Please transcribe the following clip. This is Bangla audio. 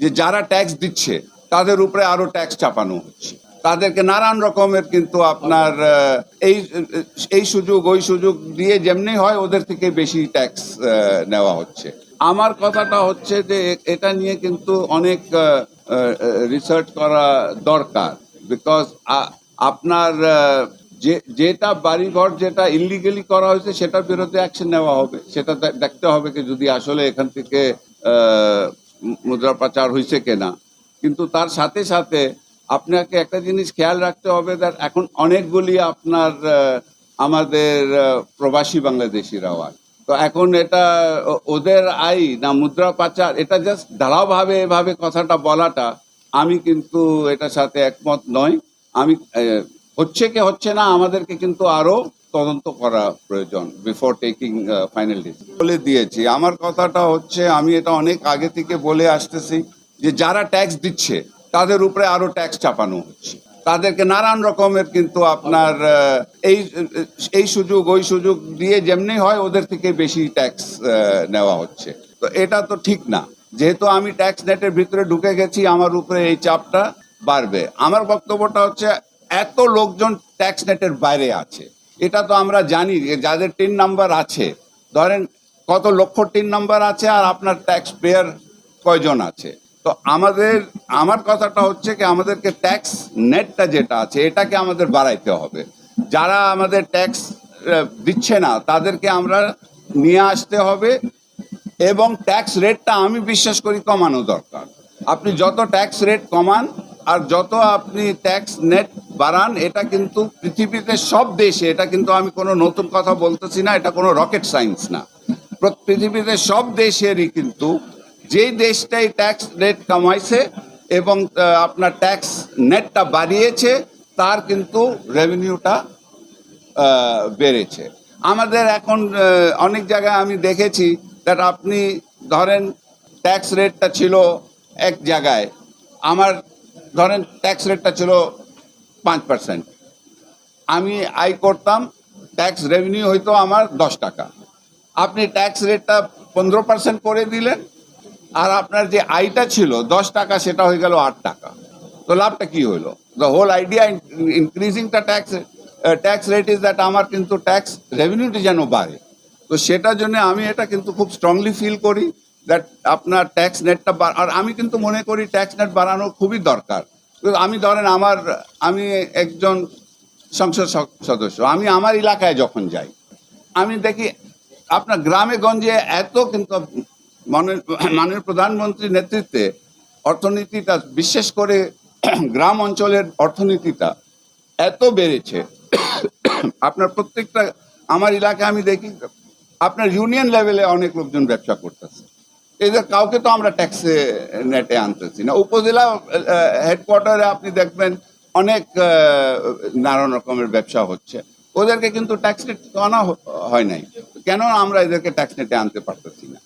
যে যারা ট্যাক্স দিচ্ছে, তাদের উপরে আরও ট্যাক্স চাপানো হচ্ছে। তাদেরকে নানান রকমের কিন্তু আপনার এই এই সুযোগ, ওই সুযোগ দিয়ে যেমনি হয়, ওদের থেকে বেশি ট্যাক্স নেওয়া হচ্ছে। আমার কথাটা হচ্ছে যে এটা নিয়ে কিন্তু অনেক রিসার্চ করা দরকার। বিকজ আপনার যে, যেটা বাড়িঘর যেটা ইলিগালি করা হয়েছে, সেটার বিরুদ্ধে অ্যাকশন নেওয়া হবে। সেটা দেখতে হবে কি যদি আসলে এখান থেকে মুদ্রা পাচার হয়েছে কিনা। কিন্তু তার সাথে সাথে আপনাকে একটা জিনিস খেয়াল রাখতে হবে that এখন অনেকগুলি আপনার আমাদের প্রবাসী বাংলাদেশিরাও আছে। তো এখন এটা ওদের আই না মুদ্রা পাচার, এটা জাস্ট ধারাভাবে এভাবে কথাটা বলাটা, আমি কিন্তু এটার সাথে একমত নয় আমি হচ্ছে কি, হচ্ছে না, আমাদেরকে কিন্তু আরও তদন্ত করা প্রয়োজন বিফোর টেকিং ফাইনাল ডিসিশন বলে দিয়েছি। আমার কথাটা হচ্ছে, আমি এটা অনেক আগে থেকে বলে আসতেছি যে যারা ট্যাক্স দিচ্ছে, তাদের উপরে আরও ট্যাক্স চাপানো হচ্ছে। তাদেরকে নানান রকমের কিন্তু আপনার এই এই সুযোগ, ওই সুযোগ দিয়ে যেমনি হয়, ওদের থেকে বেশি ট্যাক্স নেওয়া হচ্ছে। তো এটা তো ঠিক না। যেহেতু আমি ট্যাক্স নেটের ভিতরে ঢুকে গেছি, আমার উপরে এই চাপটা বাড়বে। আমার বক্তব্যটা হচ্ছে এত লোকজন ট্যাক্স নেটের বাইরে আছে। এটা তো আমরা জানি যাদের টিন নাম্বার আছে, ধরেন কত লক্ষ টিন নাম্বার আছে আর আপনার ট্যাক্স পেয়ার কয়জন আছে। তো আমাদের, আমার কথাটা হচ্ছে কি, আমাদেরকে ট্যাক্স নেটটা যেটা আছে, এটাকে আমাদের বাড়াইতে হবে। যারা আমাদের ট্যাক্স দিচ্ছে না, তাদেরকে আমরা নিয়ে আসতে হবে এবং ট্যাক্স রেটটা আমি বিশ্বাস করি কমানো দরকার। আপনি যত ট্যাক্স রেট কমান আর যত আপনি ট্যাক্স নেট বাড়ান এটা কিন্তু পৃথিবীতে সব দেশে, এটা কিন্তু আমি কোনো নতুন কথা বলতেছি না, এটা কোনো রকেট সায়েন্স না। পৃথিবীতে সব দেশেরই কিন্তু যেই দেশটাই ট্যাক্স রেট কমাইছে এবং আপনার ট্যাক্স নেটটা বাড়িয়েছে, তার কিন্তু রেভিনিউটা বেড়েছে। আমাদের এখন অনেক জায়গায় আমি দেখেছি দ্যাট আপনি ধরেন ট্যাক্স রেটটা ছিল এক জায়গায়, আমার ধরেন ট্যাক্স রেটটা ছিল পাঁচ পার্সেন্ট আমি আয় করতাম ট্যাক্স রেভিনিউ হইতো আমার দশ টাকা। আপনি ট্যাক্স রেটটা পনেরো পার্সেন্ট করে দিলেন, আর আপনার যে আয়টা ছিল দশ টাকা, সেটা হয়ে গেল আট টাকা। তো লাভটা কি হইল? The whole idea increasing the tax tax rate is that আমার কিন্তু ট্যাক্স রেভিনিউটি যেন বাড়ে। তো সেটার জন্য আমি এটা কিন্তু খুব স্ট্রংলি ফিল করি দ্যাট আপনার ট্যাক্স নেটটা আর আমি কিন্তু মনে করি ট্যাক্স নেট বাড়ানো খুবই দরকার। আমি ধরেন আমার, আমি একজন সংসদ সদস্য, আমি আমার এলাকায় যখন যাই, আমি দেখি আপনার গ্রামে গঞ্জে এত কিন্তু মাননীয় প্রধানমন্ত্রীর নেতৃত্বে অর্থনীতিটা বিশেষ করে গ্রাম অঞ্চলের অর্থনীতিটা এত বেড়েছে। আপনার প্রত্যেকটা, আমার এলাকায় আমি দেখি আপনার ইউনিয়ন লেভেলে অনেক লোকজন ব্যবসা করতেছে। এদের কাউকে তো আমরা ট্যাক্সে নেটে আনতেছি না। উপজেলা হেডকোয়ার্টারে আপনি দেখবেন অনেক নানান রকমের ব্যবসা হচ্ছে। ওদেরকে কিন্তু ট্যাক্স নেট আনা হয় নাই। কেন আমরা এদেরকে ট্যাক্স নেটে আনতে পারতেছি না?